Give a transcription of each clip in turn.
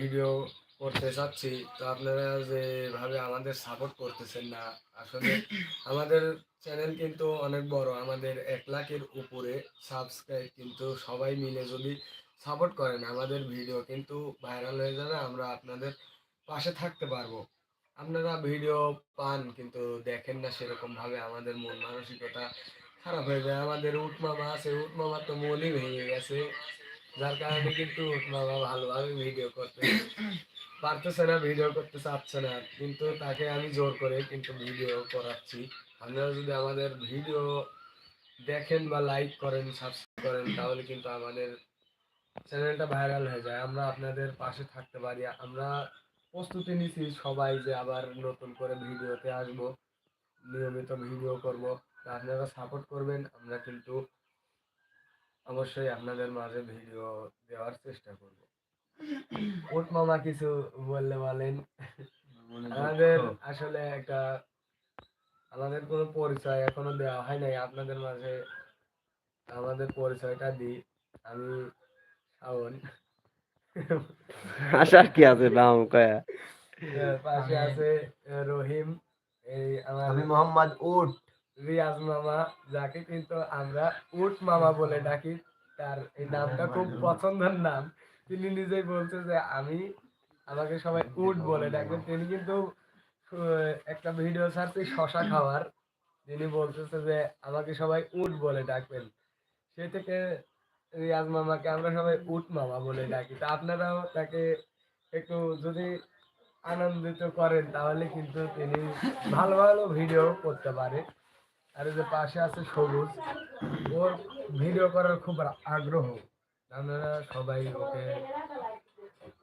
Video করতে চাচ্ছি, তো আপনারা যেভাবে আমাদের সাপোর্ট করতেছেন না, আসলে আমাদের চ্যানেল কিন্তু অনেক বড়, আমাদের এক লাখের উপরে সাবস্ক্রাইব কিন্তু সবাই মিলে যদি সাপোর্ট করেন আমাদের ভিডিও কিন্তু ভাইরাল হয়ে যাবে, আমরা আপনাদের পাশে থাকতে পারব। আপনারা ভিডিও পান কিন্তু দেখেন না সেরকমভাবে আমাদের মন মানসিকতা খারাপ হয়ে যায়, আমাদের উট মামা আছে উট মামার তো মনই ভেঙে গেছে। যার কারণে কিন্তু মামা ভালোভাবে ভিডিও করতে পারতেছে না ভিডিও করতে চাচ্ছে না। কিন্তু তাকে আমি জোর করে কিন্তু ভিডিও করাচ্ছি। আপনারা যদি আমাদের ভিডিও দেখেন বা লাইক করেন সাবস্ক্রাইব করেন, তাহলে কিন্তু আমাদের চ্যানেলটা ভাইরাল হয়ে যায়। আমরা আপনাদের পাশে থাকতে পারি। আমরা প্রস্তুতি নিছি সবাই যে আবার নতুন করে ভিডিওতে আসব, নিয়মিত ভিডিও করব। আপনারা সাপোর্ট করবেন, আমরা কিন্তু অবশ্যই আপনাদের মাঝে ভিডিও দেওয়ার চেষ্টা করব। ওট মামা কিছু বললে বলেন। আমাদের আসলে একটা আমাদের কোনো পরিচয় এখনও দেওয়া হয় নাই। আপনাদের মাঝে আমাদের পরিচয়টা দিই। আমি শাওন। আশার কি আছে নাম কয়া? পাশে আছে রহিম। এই আমার আমি মোহাম্মদ উট। রিয়াজ মামা যাকে কিন্তু আমরা উট মামা বলে ডাকি তার এই নামটা খুব পছন্দের নাম। তিনি নিজেই বলছে যে আমি আমাকে সবাই উট বলে ডাকবেন তিনি কিন্তু একটা ভিডিও ছাড়ছে শশা খাওয়ার। তিনি বলতেছে যে আমাকে সবাই উট বলে ডাকবেন। সে থেকে রিয়াজ মামাকে আমরা সবাই উট মামা বলে ডাকি। তা আপনারাও তাকে একটু যদি আনন্দিত করেন তাহলে কিন্তু তিনি ভালো ভালো ভিডিও করতে পারে। আর যে পাশে আছে সবুজ ওর ভিডিও করার খুব আগ্রহ আপনারা সবাই ওকে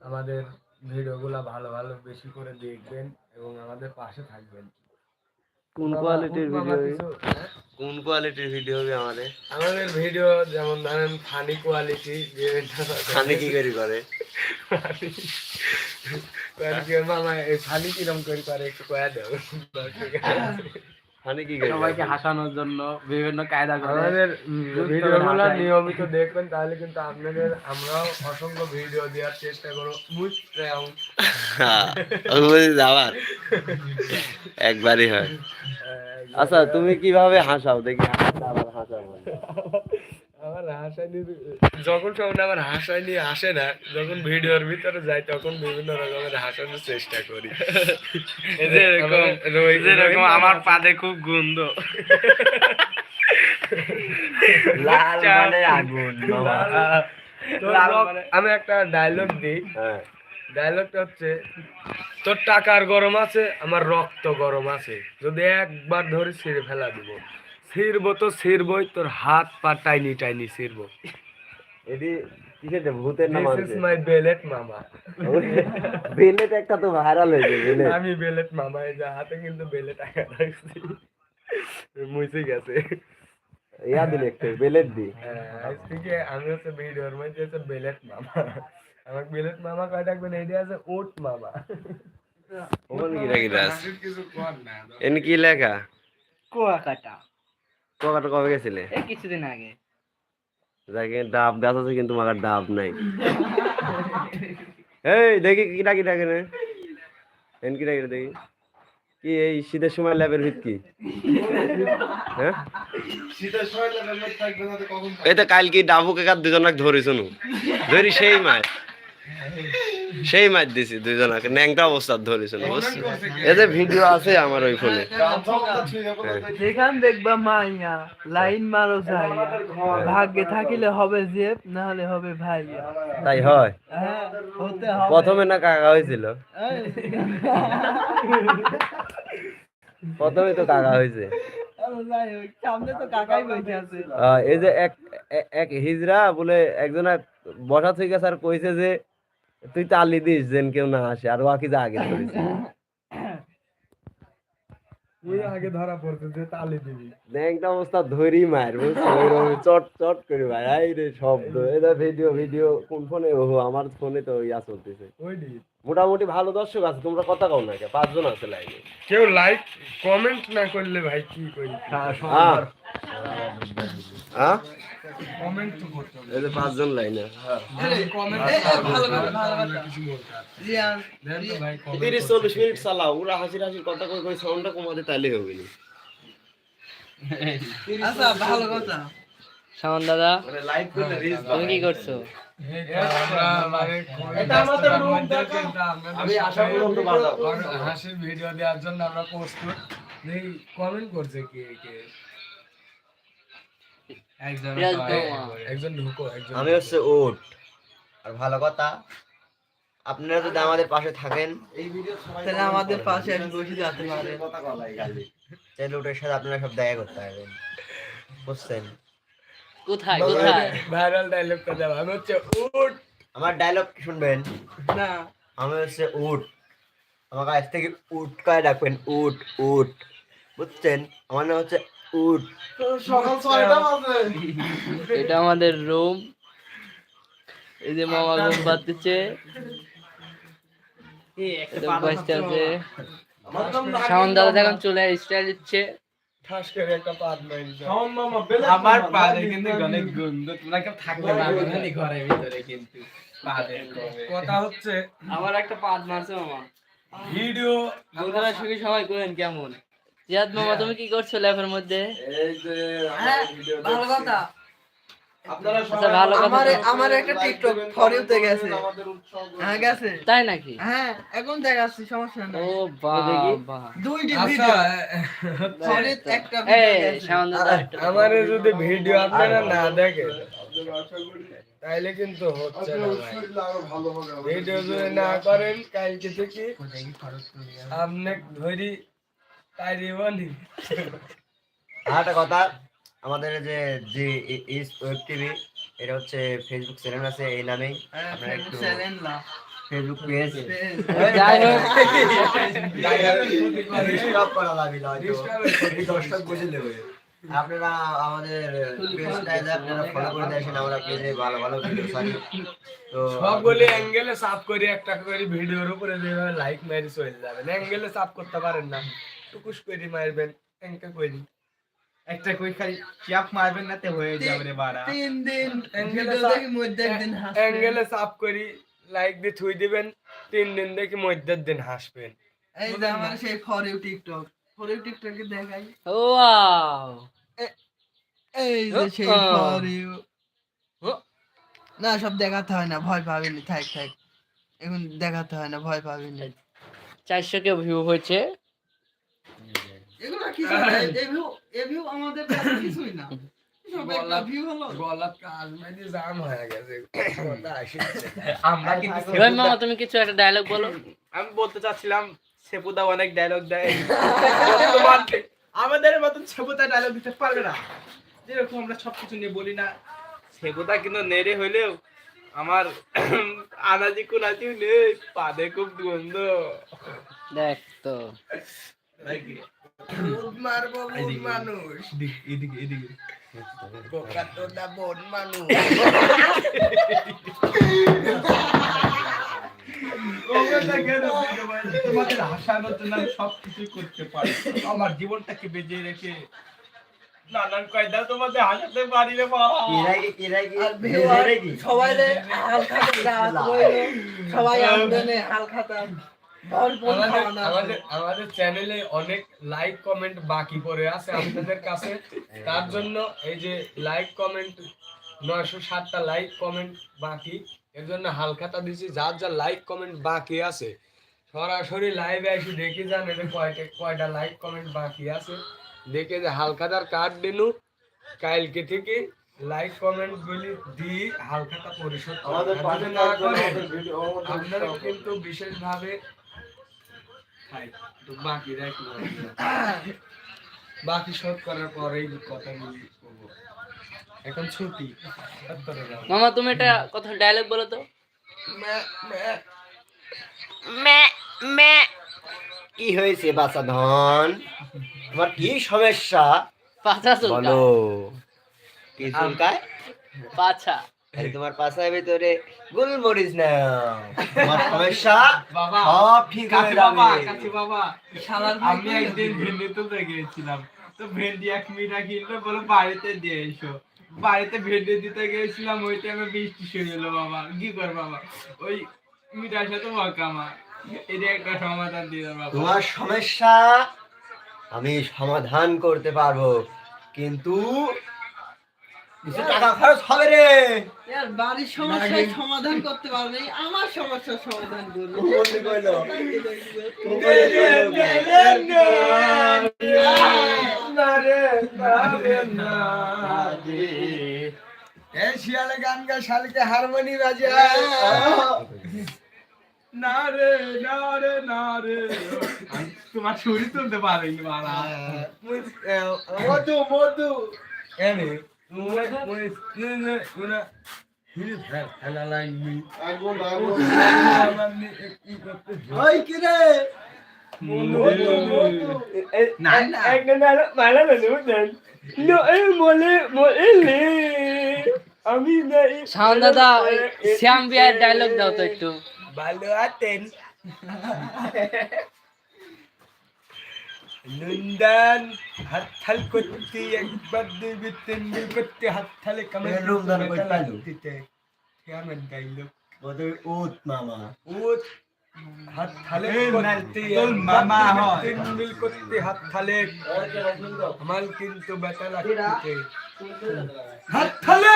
আমাদের ভিডিওগুলো ভালো ভালো বেশি করে দেখবেন এবং আমাদের পাশে থাকবেন কোন কোয়ালিটির ভিডিও হ্যাঁ? কোন কোয়ালিটির ভিডিও হবে আমাদের আমাদের ভিডিও যেমন ধরেন ফানি কোয়ালিটি খানে কি করি করে মামা এই ফানি কিরম করে করে একটু কয়া করি সবাইকে হাসানোর জন্য বিভিন্ন কায়দা করে আমাদের ভিডিওগুলো নিয়মিত দেখবেন তাহলে কিন্তু আপনাদের আমরাও অসংখ্য ভিডিও দেওয়ার চেষ্টা করব। মুস্ট্রাউন যাওয়ার একবারই হয়। আচ্ছা তুমি কীভাবে হাসাও? দেখি আবার হাসাও। আমার হাসানি যখন সময় আমার হাসানি আসে না যখন ভিডিওর ভিতরে যাই তখন বিভিন্ন রকমের হাসানোর চেষ্টা করি। এই এরকম যেরকম আমার পাদে খুব গন্ধ। লাল মানে আগুন মানে- আমি একটা ডায়লগ দিই। হ্যাঁ। ডায়লগটা হচ্ছে তোর টাকার গরম আছে আমার রক্ত গরম আছে। যদি একবার ধরে ছিঁড়ে ফেলা দিব। ছিঁড়বো তো ছিঁড়বই তোর হাত পা টাইনি টাইনি ছিঁড়বো। এটি কিসের ভূতের নাম দিস ইজ মাই বেলেট মামা বেলেট একটা তো ভাইরাল হয়েছে বেলেট আমি বেলেট মামা এই যে হাতে কিন্তু বেলে টাকা রাখছি। মুছে গেছে। ইয়া দিলে একটু বেলেট দি। হ্যাঁ, আজ থেকে আমি হচ্ছে ভিডিওর মধ্যে হচ্ছে বেলেট মামা আমার বেলেট মামা কয় ডাকবেন এইটা আছে ওট মামা ওখানে কি রাখি রাস কিছু কর না এনে কি লেখা? কুয়াকাটা। ককাটা কবে গেছিলে? এই কিছুদিন আগে। যাকে ডাব গাছ আছে কিন্তু মাগার ডাব নাই। এই দেখি কি ডাকি ডাকে রে এন কি ডাকি দেখি। কি এই শীতের সময় ল্যাবের ভিত কি? হ্যাঁ? এই তো কাল কি ডাবু কাকার দুজনক ধরিস নু। ধরি সেই মাছ সেই মাছ দিছি দুজনকে ন্যাংটা অবস্থা বুঝছি এতে ভিডিও আছে আমার ওই ফোনে। যেখান দেখবা মাইয়া লাইন মারো যাইয়া ভাগ্যে থাকিলে হবে যে না হলে হবে ভাই তাই হয়? হ্যাঁ প্রথমে না কাকা হয়েছিল? প্রথমে তো কাকা হয়েছে। আরে যাই হোক, সামনে তো কাকাই বসে আছে। আহ, এই যে এক এক হিজড়া বলে একজন বসা থেকে স্যার কইছে যে তুই তালি দিস যেন কেউ না আসে। আর ওয়াকি যা আগে ধরেছে ওই আগে ধরা পড়ছে যে তালি দিবি। একটা অবস্থা ধরি মার বুঝছ? ওইরকম চট চট করে ভাই আই রে শব্দ এটা ভিডিও ভিডিও কোন ফোনে ও আমার ফোনে তো ইয়া চলতেছে। মোটামুটি ভালো দর্শক আছে তোমরা কথা কও না কে পাঁচজন আছে লাইনে কেউ লাইক কমেন্ট না করলে ভাই কি করি? হ্যাঁ কমেন্ট তো করতে হবে। এই যে পাঁচজন লাইনে কমেন্ট ভালো ভালো মিনিট চালাও ওরা হাসির হাসির কথা কই কই সাউন্ডটা কমাতে তাইলে হবে না। আচ্ছা ভালো কথা। শাওন দাদা মানে লাইভ রিচ তুমি কি করছ? আমরা মানে আমি আশা বাজাবো। হাসির ভিডিও দেওয়ার জন্য আমরা প্রস্তুত কমেন্ট করছে কে কে? আমি হচ্ছে উট আর ভালো কথা আপনারা যদি আমাদের পাশে থাকেন তাহলে আমাদের পাশে এসে বসে যেতে পারে। তাহলে উটের সাথে আপনারা সব দেখা করতে পারবেন। বুঝছেন? কোথায় কোথায়? ভাইরাল ডায়লগটা আমি হচ্ছে উঠ আমার ডায়লগ শুনবেন? না। আমি হচ্ছে উট আমার কাছ থেকে উট কয়ে ডাকবেন উট উট। বুঝছেন? আমার নাম হচ্ছে উট সকাল ছয়টা বাজে। এটা আমাদের রুম এই যে মামা ঘুম পাচ্ছে শাওন দাদা এখন চলে স্টাইল দিচ্ছে। আমার কিন্তু অনেক গন্ধ তোমরা কেউ থাকতে না। ঘরের ভিতরে কিন্তু কথা হচ্ছে আমার একটা পাদ মারছে মামা। ভিডিও আপনারা সবাই করেন কেমন? জিয়াদ মামা তুমি কি করছ ল্যাবের মধ্যে? এই যে হ্যাঁ, ভালো কথা। আপনারা আচ্ছা, ভালো কথা আমার একটা টিকটক ফরিউতে গেছে। হ্যাঁ গেছে। তাই নাকি? হ্যাঁ এখন দেখাচ্ছি সমস্যা ও বাবা দুইটি আচ্ছা ভিডিও একটা আমারে যদি ভিডিও আপনারা না দেখেন তাইলে কিন্তু হচ্ছে না ভিডিও যদি না করেন কালকে থেকে আপনি ধরি আর একটা কথা আমাদের যে যে ইস ওয়েব টিভি এটা হচ্ছে ফেসবুক চ্যানেল আছে এই নামেই। হ্যাঁ, আপনারা একটু ফেসবুক পেজ যাই হোক। ডিস্টার্ব করা লাগে না হয়তো। এই দর্শক বুঝে নেবে আপনারা আমাদের পেজটায় আপনারা ফলো করে দেখেন আমরা পেজে ভালো ভালো ভিডিও ছাড়ি। তো সবগুলি অ্যাঙ্গেলে সাফ করে একটা করে ভিডিওর উপরে যেভাবে লাইক মারি চলে যাবেন অ্যাঙ্গেলে সাফ করতে পারেন না। টুকুস করে মারবেন করি একটা কই খালি চাপ মারবেন না তে হয়ে যাবে রে বাড়া। তিন দিন অ্যাঙ্গেলে সাপ- করি লাইক দিয়ে থুই দিবেন তিন দিন দেখি মধ্যের দিন হাসবেন। এই যে আমার সেই for you TikTok. For you টিকটকে দেখাই। ওয়াও। এই যে সেই আহ। ফর ইউ না সব দেখাতে হয় না ভয় পাবিনি থাক থাক। এখন দেখাতে হয় না ভয় পাবিনি। চারশো কে ভিউ হয়েছে। এগুলো কিছু না এই ভিউ এই ভিউ আমাদের কাছে কিছুই না। সব একটা গলা- ভিউ হলো। গলাত কাজ মেদি জাম হয়ে গেছে। কথা আসছে আমরা কিন্তু রোহিত মামা তুমি কিছু একটা ডায়লগ বলো। আমি বলতে চাচ্ছিলাম সেপুদা অনেক ডায়লগ দেয়। আমাদের মতন সেপুদা ডায়লগ দিতে পারবে না। যেরকম আমরা সবকিছু নিয়ে বলি না। সেপুদা কিন্তু নেড়ে হইলেও আমার আনাজি কুনাজি নেই পাদে খুব গন্ধ। দেখ তো। মানুষ। এদিকে এদিকে বোন মানুষ। তোমাদের হাসানোর জন্য আমি সবকিছুই করতে পারি। আমার জীবনটাকে বেঁচে রেখে নানান কায়দা তোমাদের হাসাতে পারি রে বাবা। সবাই রে হাল খাতা সবাই আমদানে হাল খাতা আমাদের আমাদের আমাদের চ্যানেলে অনেক লাইক কমেন্ট বাকি পড়ে আছে আপনাদের কাছে। তার জন্য এই যে লাইক কমেন্ট নয়শো ষাটটা লাইক কমেন্ট বাকি। এর জন্য হালখাতা দিছি যার যা লাইক কমেন্ট বাকি আছে সরাসরি লাইভে এসে দেখে যান এদের কয়টা কয়টা লাইক কমেন্ট বাকি আছে। দেখে যে হালখাতার কার্ড দিনু। কালকে থেকে লাইক কমেন্ট গুলি দিয়ে হালখাতা পরিশোধ আপনারা কিন্তু বিশেষভাবে খাই, বাকি শোধ করার পরেই কথাগুলি করব এখন ছুটি। মামা তুমি এটা কথা ডায়লগ বলো তো। কি হয়েছে বাচ্চা ধন তোমার কি সমস্যা? পাছা বলো। কি চুলকায়? পাছা। তোমার পাশার ভিতরে গুলমরিচ না তোমার সমস্যা বাবা সব ঠিক বাবা কাছে বাবা। আমি একদিন ভেন্ডি তুলতে গিয়েছিলাম। তো ভেন্ডি এক মিনিট কিনলো বলে বাড়িতে দিয়ে এসো। বাড়িতে ভিডিও দিতে গেছিলাম ওই টাইমে বৃষ্টি শুরু হলো বাবা। কি করব বাবা? ওই মিটার সাথে ওয়াকামা এটা একটা সমাধান দিয়ে দাও বাবা। তোমার সমস্যা আমি সমাধান করতে পারব কিন্তু কিছু টাকা খরচ হবে রে। এর বাড়ির সমস্যার সমাধান করতে পারবে আমার সমস্যার সমাধান করবে। এই শিয়ালে গান গা শালকে হারমোনি বাজা। না রে না রে না রে। তোমার ছুরি তুলতে পারিনি মারা। মধু মধু। এনে না না শাওন দাদা শ্যাম বিয়ার ডায়লগ দাও তো একটু। ভালো আতেন নুন্দান হাতথাল করতে একবার দুইবার তিনবার করতে হাতথালে কামে এর রূপ দান কই দিতে কেমন গাইলো বলতে উত মামা। এই করতে তোর মামা হয়। তিনবার করতে হাতথালে। আমার কিন্তু ব্যথা লাগছে হাতথালে!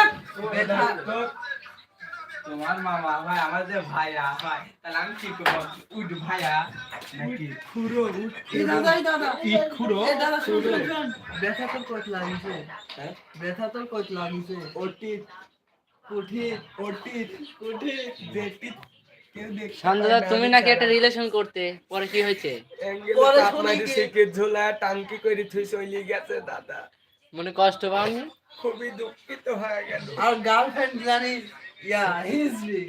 তোমার মামা ভাই আমাদের ভাইয়া ভাই তাহলে আমি কি করব? উঠ ভাইয়া? নাকি? উঠ ইট খুঁড়ো। ব্যথা তোর কত লাগিছে। ব্যথা তোর কত লাগিছে। ওটি কুঠি ওটি তুমি নাকি একটা রিলেশন করতে? পরে কি হয়েছে? ঝোলা টাঙ্কি করে থুই চলে গেছে দাদা। মনে কষ্ট পাওনি? খুবই দুঃখিত হয়ে গেল। আর গার্লফ্রেন্ড জানি ইয়া হিজরি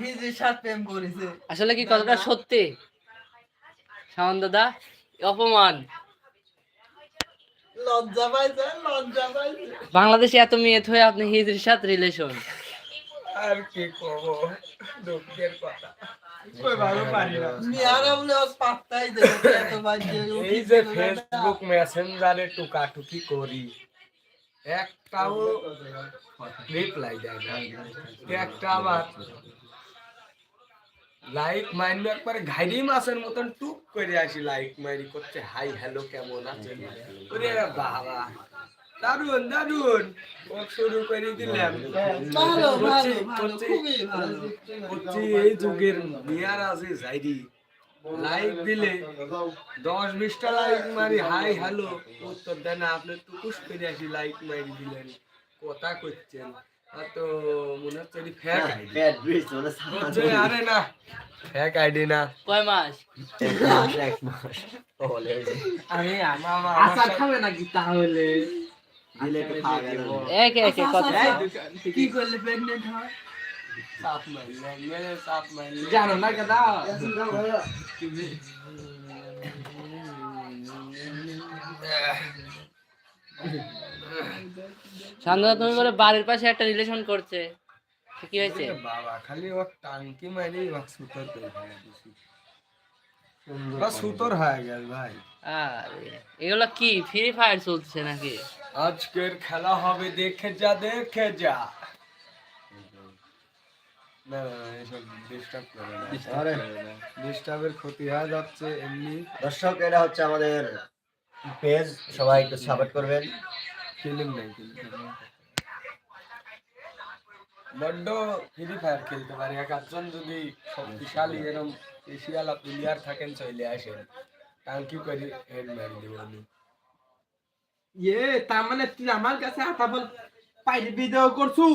হিজরির সাথে প্রেম করেছে। আসলে কি কথাটা সত্যি? শাওন দাদা অপমান। লজ্জা পাইছে লজ্জা পাইছে। বাংলাদেশে এত মেয়ে হয়ে আপনি হিজরির সাথে রিলেশন আর কি করব? দুঃখের কথা। এই যে ফেসবুক মেসেঞ্জারে টুকাটুকি করি। একটাও রিপ্লাই দেয় না। একটা আবার লাইক একবারে ঘাইরি মাছের মতন টুক করে আসি লাইক করছে হাই হ্যালো কেমন আছেন? ওরে বাবা। দারুণ দারুণ ও শুরু করে দিলাম। এই যুগের মেয়ার আছে যাইরি লাইক দিলে দশ বিশটা লাইক মারি হাই হ্যালো উত্তর দেন না। আপনি টুকুস করে আসি লাইক মারি দিলেন। কথা করছেন তো মনে হচ্ছে ফ্যাক আইডি মানে আরে না ফ্যাক আইডি না। কয় মাস? মাস এক মাস। আমি আমার আশা খাবে নাকি তাহলে? দিলে কি করলে প্রেগনেন্ট হয়? সাপ মারলে মেরে সাপ মারলে জানো না শাওন দাদা তুমি বলে বাড়ির পাশে একটা রিলেশন করছে। কি হয়েছে? বাবা খালি ও টাঙ্কি মারি ও সুতোর করে ফেলে সুতোর হয়ে গেল ভাই। আরে এগুলো কি ফ্রি ফায়ার চলছে নাকি? আজকের খেলা হবে দেখে যা দেখে যা। না না এসব ডিস্টার্ব করে না। আরে ডিস্টার্বের ক্ষতি হয়ে যাচ্ছে এমনি। দর্শক এটা হচ্ছে আমাদের পেজ সবাই একটু সাপোর্ট করবেন। ফিলিং নেই কিন্তু বড্ড ফ্রি ফায়ার খেলতে পারি। এক আধজন যদি শক্তিশালী এরকম এশিয়ালা প্লেয়ার থাকেন চলে আসেন। টাঙ্কি করে? হেড মারি দেবো আমি। ইয়ে তার মানে তুই আমার কাছে পাইরি ভিডিও করছু?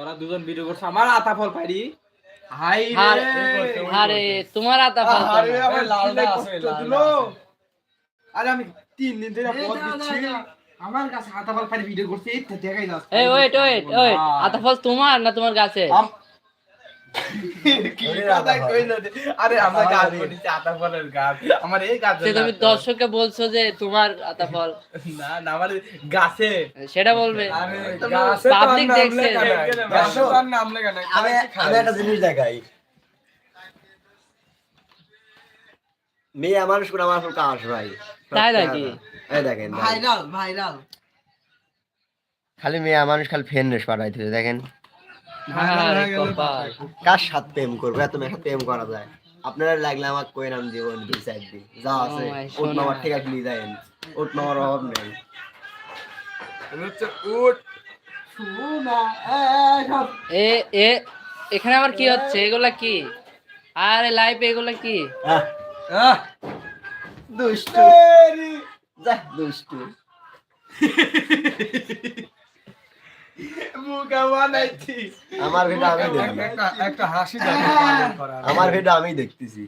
তোরা দুজন ভিডিও করছ আমার আতাফল পাইরি হাই রে। আরে তোমার আতা ফল আরে আমার লাল আছে, আছে। আরে আমি তিন দিন ধরে পথ দিচ্ছি। দাও, দাও। আমার কাছে আতাফল পাইরি ভিডিও করছে এই তো দেখাই যাচ্ছে। এই ওয়েট ওয়েট ওয়েট আতা ফল তোমার না তোমার গাছে দর্শককে বলছো যে তোমার না না আমার গাছে। সেটা বলবে। দেখছে। আমি একটা জিনিস দেখাই। মেয়ে আমার ফুল কাশ ভাই তাই নাকি? দেখেন ভাইরাল ভাইরাল। খালি মেয়ে মানুষ খালি ফেন রেস পাঠাইতে দেখেন। কার সাথে প্রেম করব? এত মেয়ের সাথে প্রেম করা যায়। আপনারা লাগলে আমার কই নাম জীবন দুই। সাইড যা আছে ওট নামার ঠিক আছে নিয়ে যাবেন ওট নামার অভাব নেই। এ এ এখানে আবার কি হচ্ছে? এগুলা কি? আরে লাইভ এগুলা কি? দুষ্টু। যা দুষ্টু। আমার ভিডিও আমি একটা একটা হাসি আমার ভিডিও আমি দেখতেছি।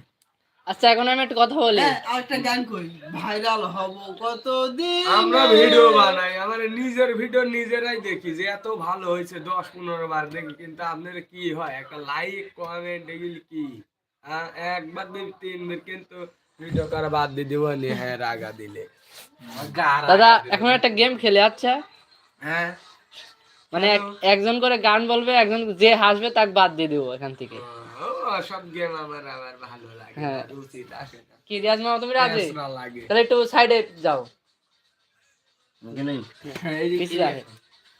আচ্ছা এখন আমি একটা কথা বলি। আরেকটা গান করি ভাইরাল হব কতদিন আমরা ভিডিও বানাই। আমার নিজের ভিডিও নিজেরাই দেখি যে এত ভালো হয়েছে দশ পনেরো বার দেখি। কিন্তু আপনার কি হয়? একটা লাইক কমেন্ট এগুলি কি? আহ, একবার দুই তিনবার কিন্তু ভিডিও করা বাদ দিয়ে দিব নি। হ্যাঁ রাগা দিলে। দাদা এখন একটা গেম খেলে আচ্ছা। হ্যাঁ। মানে একজন করে গান বলবে একজন যে হাসবে তাকে বাদ দিয়ে দেবো এখান থেকে। সব গেম আমার আমার ভালো লাগে হ্যাঁ। উচিত আসে কি রিয়াজ মামা তুমি রাজি? তাহলে একটু সাইডে যাও।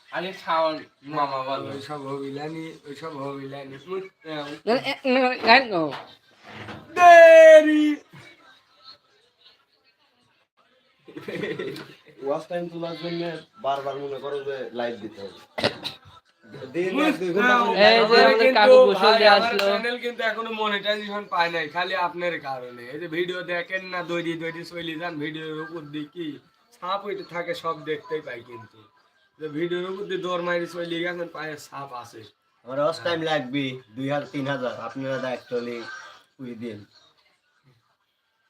আরে মামা বলো। ওইসব হবিলানি ওইসব হবিলানি গান গাও। দেরি। ওয়াচ টাইম তোলার জন্য বারবার মনে করো যে লাইভ দিতে হবে। দিন এক দুই এই যে আমাদের কাকু গোসল দিয়ে আসলো। চ্যানেল কিন্তু এখনও মনিটাইজেশন পায় নাই খালি আপনার কারণে। এই যে ভিডিও দেখেন না দৈরি দৈরি চলে যান ভিডিওর উপর দিয়ে কি সাপ থাকে সব দেখতেই পাই কিন্তু। যে ভিডিওর উপর দিয়ে দৌড় মারি চলে গেছেন পায়ে সাপ আছে। আমার টাইম লাগবে দুই হাজার তিন হাজার আপনারা অ্যাকচুয়ালি দিন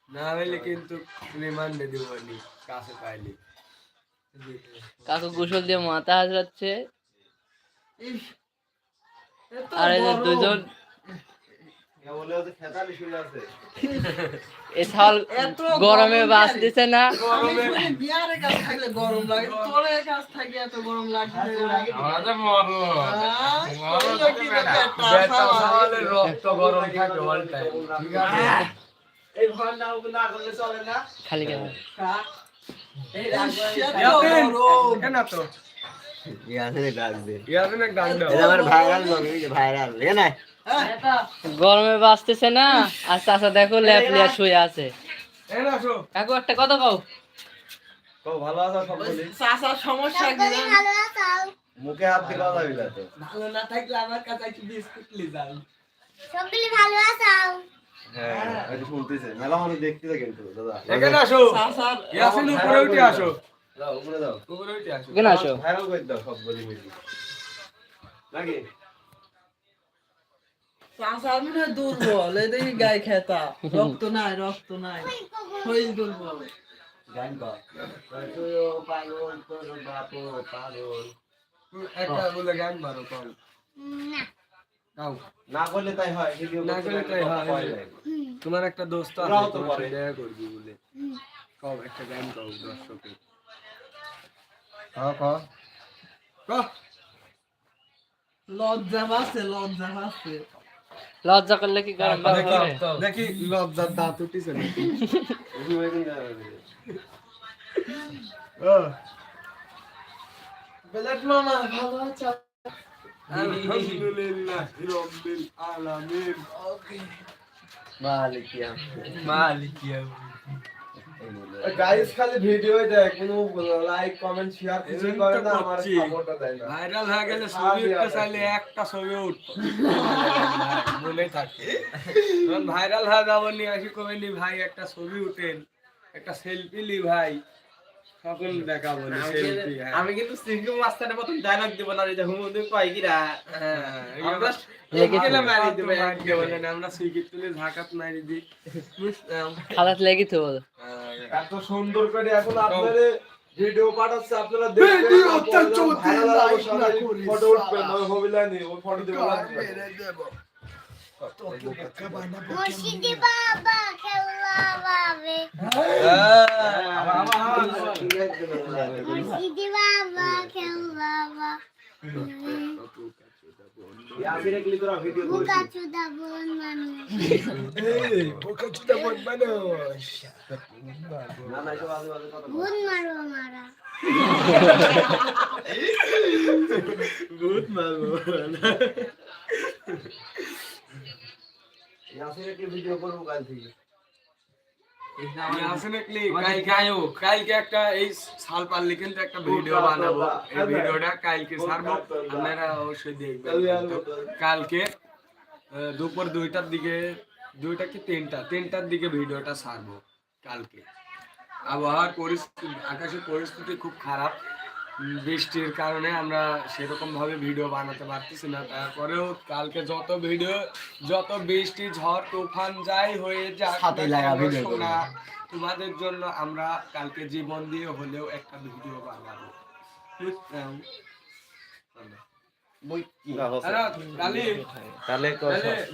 না হইলে কিন্তু রিমান্ডে দিবনি কাছে পাইলি। কাকু গোসল দিয়ে মাথা হাজরাচ্ছে আর এই যে দুজন গরমে বাস দিছে না। খালি কেন গরমে বাঁচতেছে না? আর চাচা দেখো ল্যাপ লিয়া শুয়ে আছে। এ কাকু একটা কথা কও। ভালো আছো চাচার সমস্যা মুখে হাত ভালো না থাকলে আমার কাছে একটু বিস্কুট নিয়ে যান। সকলে ভালো আছো? দুর্বল এই দেখি গায়ে খেতা। রক্ত নাই রক্ত নাই। শরীর দুর্বল। গান কর। পাগল তোর বাপও পাগল। একটা বলে গান মারো না। না করলে তাই হয় না করলে তাই হয়। তোমার একটা দোস্ত আছে তোমার দেখা করবি বলে। কও একটা গান গাও দর্শকে কর কও। লজ্জা লজ্জা লজ্জা করলে কি দেখি লজ্জার দাঁত উঠিছে নাকি? বেলেট মামা ভালো আছো? আলহামদুলিল্লাহ রাব্বিল আলামিন মালিকিয়া মালিকিয়া গাইস খালি ভিডিও দেয় কোনো লাইক কমেন্ট শেয়ার কিছু করে না আমার। সাপোর্টটা দেয় না। ভাইরাল হয়ে গেলে ছবি উঠতে চাইলে একটা ছবি মনে থাকে। যখন ভাইরাল হয়ে যাব নি আসি কবে নি ভাই একটা ছবি উঠেন একটা সেলফি লি ভাই। সকল দেখাবো নি আমি কিন্তু সিঙ্গু মাস্টারের মতন ডায়লগ দিব না যে হুমুদু কয় কিরা? আমরা লেগেছে। গেলে মারি দিবে বলেন আমরা সুইগির তুলে ঝাঁকাত মারি দিই খালাত লেগে তো এত সুন্দর করে এখন আপনাদের ভিডিও পাঠাচ্ছে আপনারা দেখবেন ফটো ওই ফটো দেবো? মুর্শিদি বাবা খেলা বাবে মুর্শিদি বাবা খেলা বাবা বুকা চুদা বোন মানুষ বোন মারো মারা বহুত মারবো ইয়াসিনের ভিডিও করব কাল থেকে। গায়ক কালকে একটা এই সাল পারলে কিন্তু একটা ভিডিও বানাবো। এই ভিডিওটা কালকে ছাড়বো আপনারা অবশ্যই দেখবেন। কালকে দুপুর দুইটার দিকে দুইটা কি তিনটা? তিনটার দিকে ভিডিওটা ছাড়বো কালকে। আবহাওয়ার পরিস্থিতি আকাশের পরিস্থিতি খুব খারাপ। বৃষ্টির কারণে আমরা সেরকম ভাবে ভিডিও বানাতে পারতেছি না। তারপরেও কালকে যত ভিডিও যত বৃষ্টি ঝড় তুফান যাই হয়ে যাক। শোনা, তোমাদের জন্য আমরা কালকে জীবন দিয়ে হলেও একটা ভিডিও বানাবো।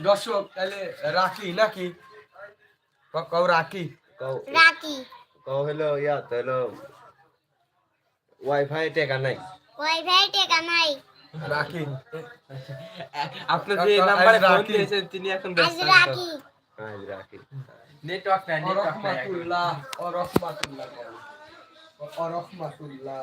দর্শক তাহলে রাখি নাকি? ক- কও রাখি। রাখি। কও হলো ইয়া তাহলে ওয়াইফাই টেকা নাই। ওয়াইফাই টেকা নাই। রাখি আপনি যে নাম্বারে ফোন দিয়েছেন তিনি এখন আজ ব্যস্ত। রাখি আজ রাখি নেটওয়ার্ক নাই নেটওয়ার্ক নাই অরহমাতুল্লাহ অরহমাতুল্লাহ। অরহমাতুল্লাহ।